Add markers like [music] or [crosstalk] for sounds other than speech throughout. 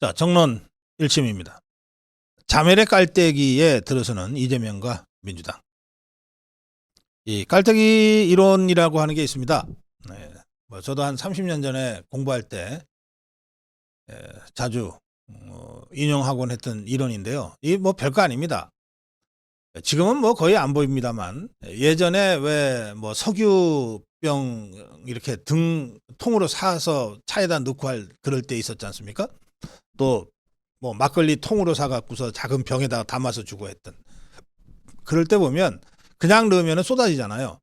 자, 정론 1심입니다. 자멸의 깔때기에 들어서는 이재명과 민주당. 이 깔때기 이론이라고 하는 게 있습니다. 네. 뭐 저도 한 30년 전에 공부할 때 에, 자주 어, 인용하곤 했던 이론인데요. 이 뭐 별거 아닙니다. 지금은 뭐 거의 안 보입니다만 예전에 왜 뭐 석유병 이렇게 등 통으로 사서 차에다 넣고 할 그럴 때 있었지 않습니까? 또 뭐 막걸리 통으로 사갖고서 작은 병에다가 담아서 주고 했던 그럴 때 보면 그냥 넣으면 쏟아지잖아요.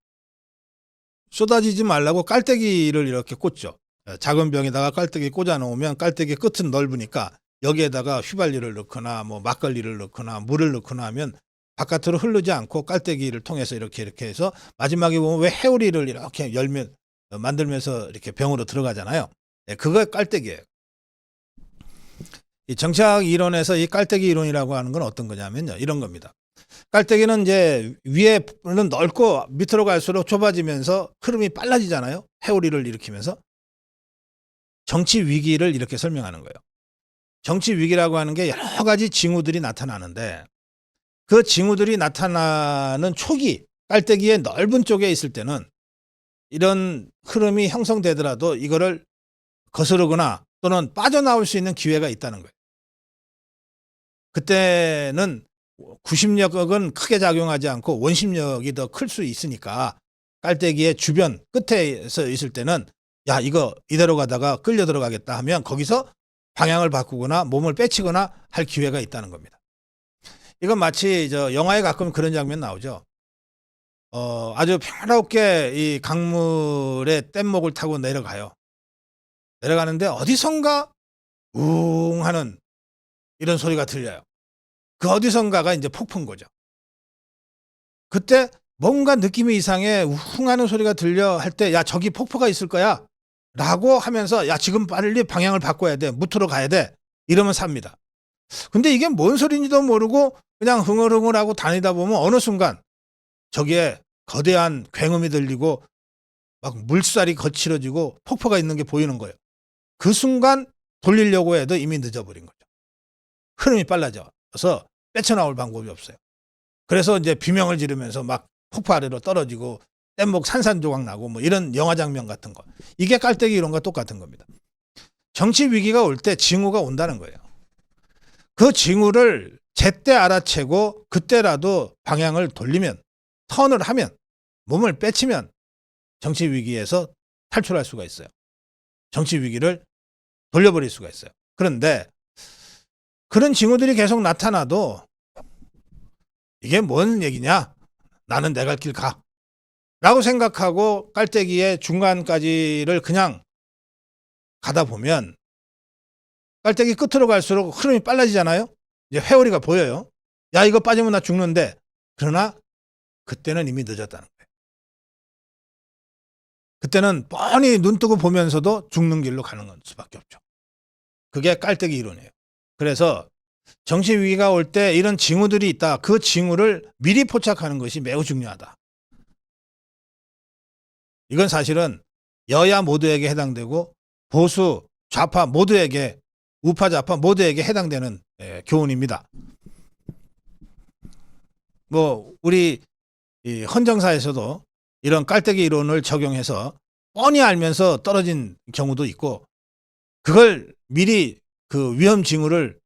쏟아지지 말라고 깔때기를 이렇게 꽂죠. 작은 병에다가 깔때기 꽂아 놓으면 깔때기 끝은 넓으니까 여기에다가 휘발유를 넣거나 뭐 막걸리를 넣거나 물을 넣거나 하면 바깥으로 흐르지 않고 깔때기를 통해서 이렇게 이렇게 해서 마지막에 보면 왜 해오리를 이렇게 열면 어, 만들면서 이렇게 병으로 들어가잖아요. 네, 그거 깔때기예요. 이 정착 이론에서 이 깔때기 이론이라고 하는 건 어떤 거냐면요. 이런 겁니다. 깔때기는 이제 위에는 넓고 밑으로 갈수록 좁아지면서 흐름이 빨라지잖아요. 해오리를 일으키면서 정치 위기를 이렇게 설명하는 거예요. 정치 위기라고 하는 게 여러 가지 징후들이 나타나는데 그 징후들이 나타나는 초기 깔때기의 넓은 쪽에 있을 때는 이런 흐름이 형성되더라도 이거를 거스르거나 또는 빠져나올 수 있는 기회가 있다는 거예요. 그때는 구심력은 크게 작용하지 않고 원심력이 더 클 수 있으니까 깔때기의 주변 끝에서 있을 때는 야 이거 이대로 가다가 끌려 들어가겠다 하면 거기서 방향을 바꾸거나 몸을 빼치거나 할 기회가 있다는 겁니다. 이건 마치 저 영화에 가끔 그런 장면 나오죠. 어, 아주 평화롭게 이 강물의 뗏목을 타고 내려가요. 내려가는데 어디선가 웅 하는 이런 소리가 들려요. 그 어디선가가 이제 폭풍 거죠. 그때 뭔가 느낌이 이상해 웅 하는 소리가 들려 할 때 야 저기 폭포가 있을 거야 라고 하면서 야 지금 빨리 방향을 바꿔야 돼 무트로 가야 돼 이러면 삽니다. 근데 이게 뭔 소리인지도 모르고 그냥 흥얼흥얼하고 다니다 보면 어느 순간 저기에 거대한 굉음이 들리고 막 물살이 거칠어지고 폭포가 있는 게 보이는 거예요. 그 순간 돌리려고 해도 이미 늦어버린 거죠. 흐름이 빨라져서 빼쳐나올 방법이 없어요. 그래서 이제 비명을 지르면서 막 폭포 아래로 떨어지고 뗏목 산산조각 나고 뭐 이런 영화 장면 같은 거. 이게 깔때기 이론과 똑같은 겁니다. 정치 위기가 올 때 징후가 온다는 거예요. 그 징후를 제때 알아채고 그때라도 방향을 돌리면 턴을 하면 몸을 빼치면 정치 위기에서 탈출할 수가 있어요. 정치 위기를 돌려버릴 수가 있어요. 그런데 그런 징후들이 계속 나타나도 이게 뭔 얘기냐? 나는 내 갈 길 가. 라고 생각하고 깔때기의 중간까지를 그냥 가다 보면 깔때기 끝으로 갈수록 흐름이 빨라지잖아요. 이제 회오리가 보여요. 야 이거 빠지면 나 죽는데 그러나 그때는 이미 늦었다는 거예요. 그때는 뻔히 눈 뜨고 보면서도 죽는 길로 가는 건 수밖에 없죠. 그게 깔때기 이론이에요. 그래서 정치 위기가 올 때 이런 징후들이 있다. 그 징후를 미리 포착하는 것이 매우 중요하다. 이건 사실은 여야 모두에게 해당되고 보수 좌파 모두에게 우파 좌파 모두에게 해당되는 예, 교훈입니다. 뭐 우리 이 헌정사에서도 이런 깔때기 이론을 적용해서 뻔히 알면서 떨어진 경우도 있고 그걸 미리 그 위험 징후를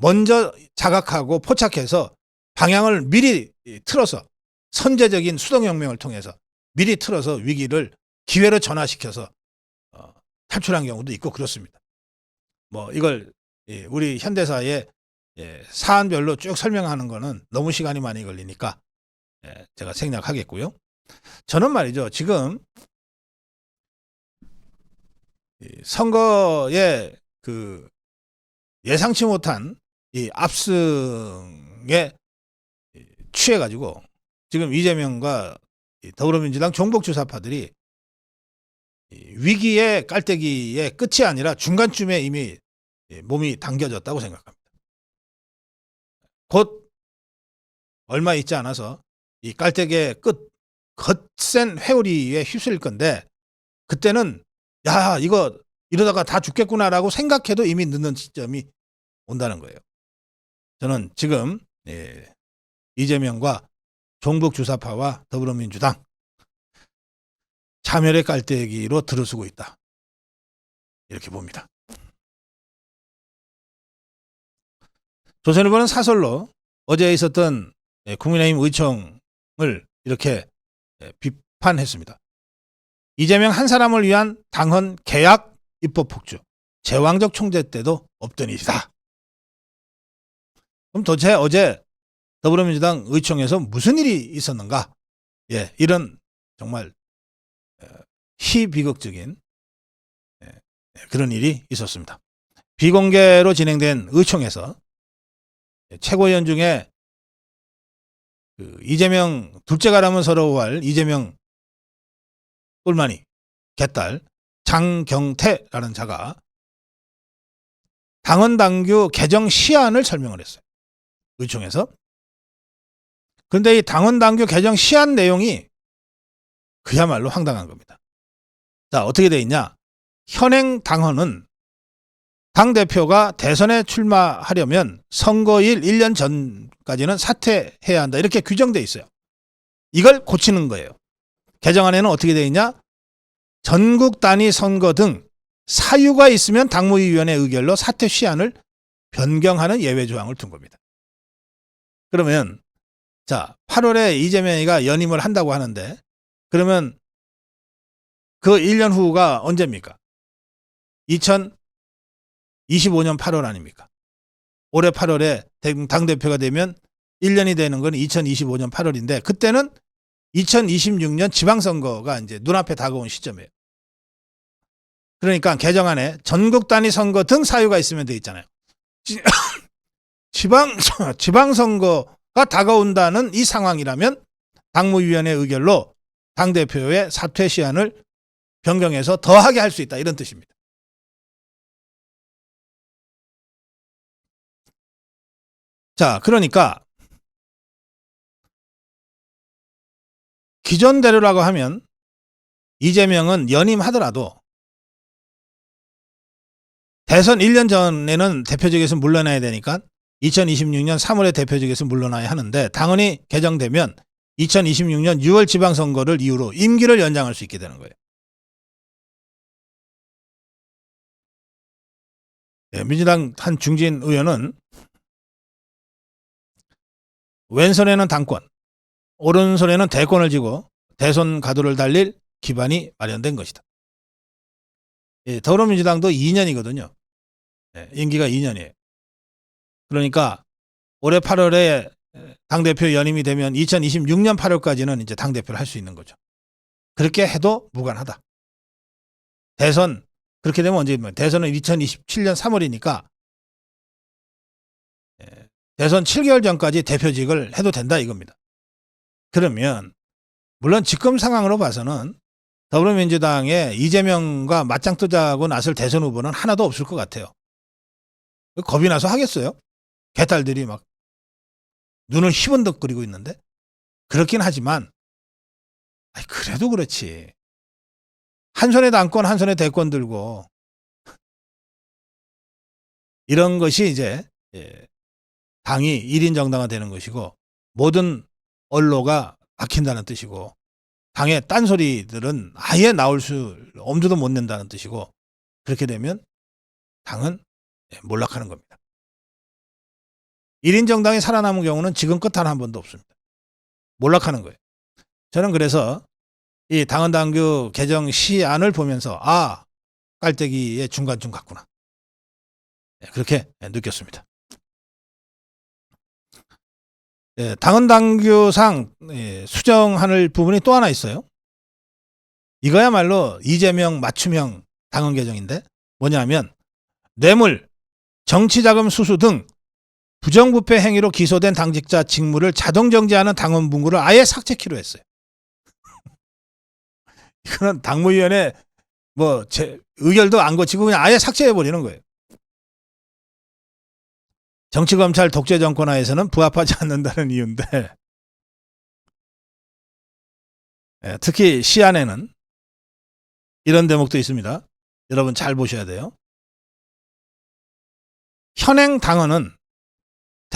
먼저 자각하고 포착해서 방향을 미리 틀어서 선제적인 수동혁명을 통해서 미리 틀어서 위기를 기회로 전환시켜서 어, 탈출한 경우도 있고 그렇습니다. 뭐 이걸 예, 우리 현대사의 예, 사안별로 쭉 설명하는 거는 너무 시간이 많이 걸리니까 예, 제가 생략하겠고요. 저는 말이죠. 지금 이 선거에 그 예상치 못한 이 압승에 취해 가지고 지금 이재명과 이 더불어민주당 종북주사파들이 이 위기의 깔때기의 끝이 아니라 중간쯤에 이미 이 몸이 당겨졌다고 생각합니다. 곧 얼마 있지 않아서 이 깔때기의 끝 거센 회오리에 휩쓸릴 건데 그때는 야 이거 이러다가 다 죽겠구나라고 생각해도 이미 늦는 시점이 온다는 거예요. 저는 지금 예, 이재명과 종북 주사파와 더불어민주당 차멸의 깔때기로 들어서고 있다. 이렇게 봅니다. 조선일보는 사설로 어제 있었던 예, 국민의힘 의총을 이렇게 예, 비판했습니다. 이재명 한 사람을 위한 당헌 계약 입법 폭주 제왕적 총재 때도 없던 일이다. 그럼 도대체 어제 더불어민주당 의총에서 무슨 일이 있었는가? 예, 이런 정말 어, 희비극적인 예, 그런 일이 있었습니다. 비공개로 진행된 의총에서 최고위원 중에 그 이재명 둘째가라면 서러워할 이재명 꿀마니 개딸 장경태라는 자가 당헌 당규 개정 시안을 설명을 했어요. 의총에서. 그런데 이 당헌 당규 개정 시안 내용이 그야말로 황당한 겁니다. 자, 어떻게 돼 있냐? 현행 당헌은 당 대표가 대선에 출마하려면 선거일 1년 전까지는 사퇴해야 한다. 이렇게 규정돼 있어요. 이걸 고치는 거예요. 개정안에는 어떻게 돼 있냐? 전국 단위 선거 등 사유가 있으면 당무위원회 의결로 사퇴 시한을 변경하는 예외 조항을 둔 겁니다. 그러면 자 8월에 이재명이가 연임을 한다고 하는데 그러면 그 1년 후가 언제입니까? 2025년 8월 아닙니까? 올해 8월에 당대표가 되면 1년이 되는 건 2025년 8월인데 그때는 2026년 지방선거가 이제 눈앞에 다가온 시점이에요. 그러니까 개정안에 전국 단위 선거 등 사유가 있으면 돼 있잖아요. 지- 지방 [laughs] 지방 선거가 다가온다는 이 상황이라면 당무위원회 의결로 당 대표의 사퇴 시한을 변경해서 더하게 할 수 있다 이런 뜻입니다. 자, 그러니까 기존대로라고 하면 이재명은 연임하더라도 대선 1년 전에는 대표직에서 물러나야 되니까 2026년 3월에 대표직에서 물러나야 하는데 당헌이 개정되면 2026년 6월 지방선거를 이유로 임기를 연장할 수 있게 되는 거예요. 예, 민주당 한 중진 의원은 왼손에는 당권, 오른손에는 대권을 쥐고 대선 가도를 달릴 기반이 마련된 것이다. 예, 더불어민주당도 2년이거든요. 예, 임기가 2년이에요. 그러니까 올해 8월에 당대표 연임이 되면 2026년 8월까지는 이제 당대표를 할 수 있는 거죠. 그렇게 해도 무관하다. 대선, 그렇게 되면 언제입니까? 대선은 2027년 3월이니까 예, 대선 7개월 전까지 대표직을 해도 된다 이겁니다. 그러면 물론 지금 상황으로 봐서는 더불어민주당에 이재명과 맞짱 뜨자고 나설 대선 후보는 하나도 없을 것 같아요. 겁이 나서 하겠어요? 개딸들이 막 눈을 희번덕거리고 있는데 그렇긴 하지만 그래도 그렇지. 한 손에 당권 한 손에 대권 들고 [laughs] 이런 것이 이제 예, 당이 1인 정당화 되는 것이고 모든 언로가 막힌다는 뜻이고 당의 딴소리들은 아예 나올 수 엄두도 못 낸다는 뜻이고 그렇게 되면 당은 예, 몰락하는 겁니다. 1인 정당이 살아남은 경우는 지금껏 단 한 번도 없습니다. 몰락하는 거예요. 저는 그래서 이 당헌 당규 개정 시안을 보면서 아 깔때기의 중간쯤 갔구나. 예, 그렇게 느꼈습니다. 예, 당헌 당규상 예, 수정할 부분이 또 하나 있어요. 이거야말로 이재명 맞춤형 당헌 개정인데 뭐냐면 뇌물, 정치자금 수수 등 부정부패 행위로 기소된 당직자 직무를 자동 정지하는 당원 문구를 아예 삭제키로 했어요. [laughs] 이거는 당무위원회 뭐 제 의결도 안 거치고 그냥 아예 삭제해 버리는 거예요. 정치 검찰 독재 정권하에서는 부합하지 않는다는 이유인데 [laughs] 예, 특히 시안에는 이런 대목도 있습니다. 여러분 잘 보셔야 돼요. 현행 당헌은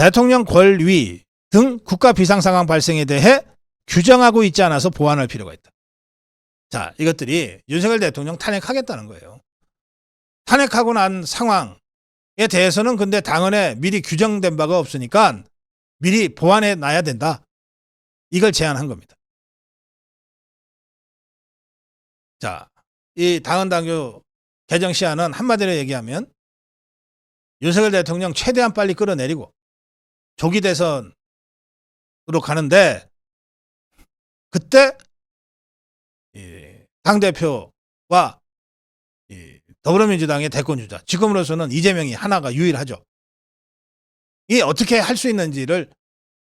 대통령 권위 등 국가 비상 상황 발생에 대해 규정하고 있지 않아서 보완할 필요가 있다. 자, 이것들이 윤석열 대통령 탄핵하겠다는 거예요. 탄핵하고 난 상황에 대해서는 근데 당헌에 미리 규정된 바가 없으니까 미리 보완해 놔야 된다. 이걸 제안한 겁니다. 자, 이 당헌 당규 개정 시한은 한마디로 얘기하면 윤석열 대통령 최대한 빨리 끌어내리고 조기 대선으로 가는데 그때 당 대표와 더불어민주당의 대권 주자 지금으로서는 이재명이 하나가 유일하죠. 이 어떻게 할 수 있는지를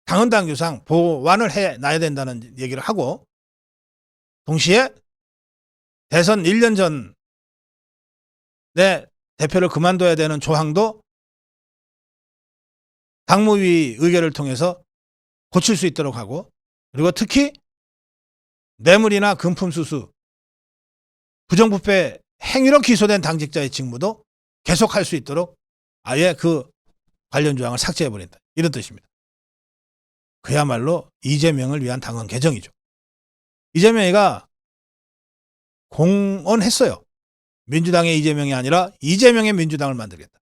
당헌당 규상 보완을 해 놔야 된다는 얘기를 하고 동시에 대선 1년 전에 대표를 그만둬야 되는 조항도 당무위 의결을 통해서 고칠 수 있도록 하고 그리고 특히 뇌물이나 금품 수수, 부정부패 행위로 기소된 당직자의 직무도 계속할 수 있도록 아예 그 관련 조항을 삭제해버린다. 이런 뜻입니다. 그야말로 이재명을 위한 당헌 개정이죠. 이재명이가 공언했어요. 민주당의 이재명이 아니라 이재명의 민주당을 만들겠다.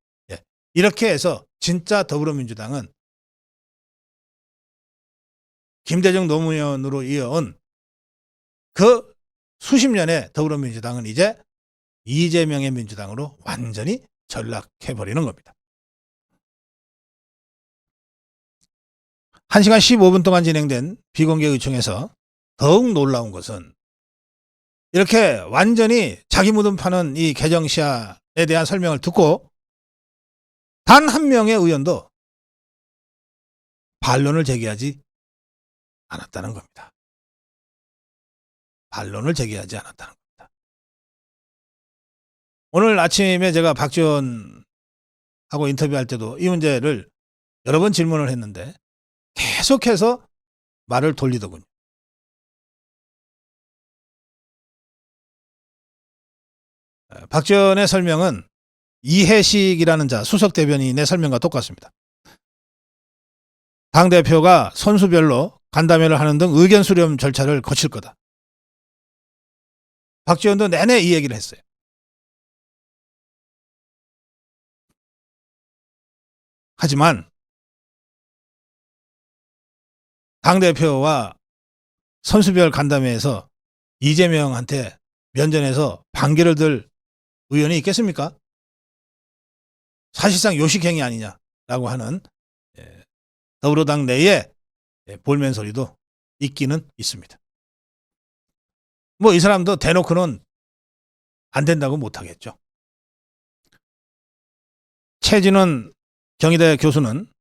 예. 이렇게 해서 진짜 더불어민주당은 김대중 노무현으로 이어온 그 수십 년의 더불어민주당은 이제 이재명의 민주당으로 완전히 전락해버리는 겁니다. 1시간 15분 동안 진행된 비공개 의총에서 더욱 놀라운 것은 이렇게 완전히 자기 무덤 파는 이 개정시안에 대한 설명을 듣고 단 한 명의 의원도 반론을 제기하지 않았다는 겁니다. 반론을 제기하지 않았다는 겁니다. 오늘 아침에 제가 박지원하고 인터뷰할 때도 이 문제를 여러 번 질문을 했는데 계속해서 말을 돌리더군요. 박지원의 설명은 이해식이라는 자 수석 대변인의 설명과 똑같습니다. 당 대표가 선수별로 간담회를 하는 등 의견 수렴 절차를 거칠 거다. 박지원도 내내 이 얘기를 했어요. 하지만 당 대표와 선수별 간담회에서 이재명한테 면전에서 반개를 들 의원이 있겠습니까? 사실상 요식행위 아니냐라고 하는 예, 더불어당 내에 예, 볼멘 소리도 있기는 있습니다. 뭐 이 사람도 대놓고는 안 된다고 못하겠죠. 최진원 경희대 교수는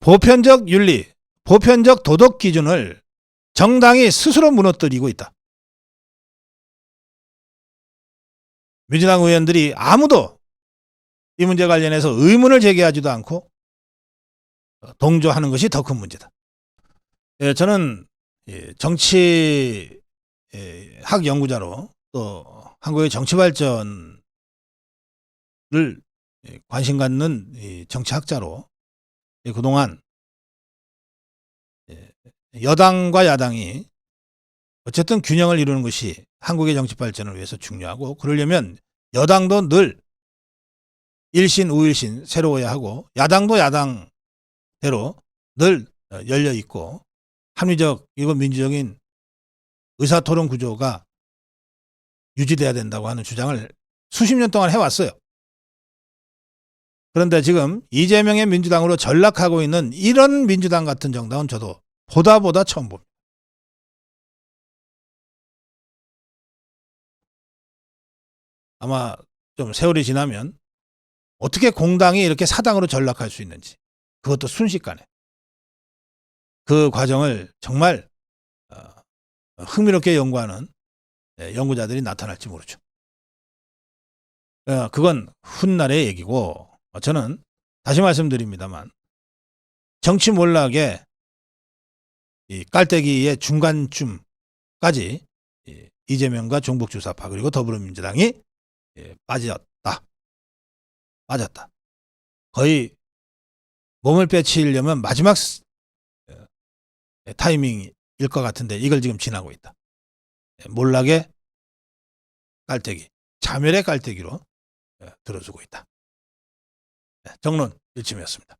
보편적 윤리, 보편적 도덕 기준을 정당이 스스로 무너뜨리고 있다. 민주당 의원들이 아무도 이 문제 관련해서 의문을 제기하지도 않고 동조하는 것이 더 큰 문제다. 예, 저는 예, 정치 예, 학 연구자로 또 한국의 정치 발전을 예, 관심 갖는 이 정치학자로 예, 그동안 예, 여당과 야당이 어쨌든 균형을 이루는 것이 한국의 정치 발전을 위해서 중요하고 그러려면 여당도 늘 일신 우일신 새로워야 하고 야당도 야당대로 늘 열려 있고 합리적 이거 민주적인 의사토론 구조가 유지돼야 된다고 하는 주장을 수십 년 동안 해왔어요. 그런데 지금 이재명의 민주당으로 전락하고 있는 이런 민주당 같은 정당은 저도 보다 보다 처음 봅니다. 아마 좀 세월이 지나면 어떻게 공당이 이렇게 사당으로 전락할 수 있는지 그것도 순식간에 그 과정을 정말 어, 흥미롭게 연구하는 예, 연구자들이 나타날지 모르죠. 어, 그건 훗날의 얘기고 저는 다시 말씀드립니다만 정치 몰락의 이 깔때기의 중간쯤까지 이재명과 종북주사파 그리고 더불어민주당이 예, 빠졌다. 빠졌다. 거의 몸을 빼치려면 마지막 스- 예, 타이밍일 것 같은데 이걸 지금 지나고 있다. 예, 몰락의 깔때기, 자멸의 깔때기로 예, 들어주고 있다. 예, 정론 일침이었습니다.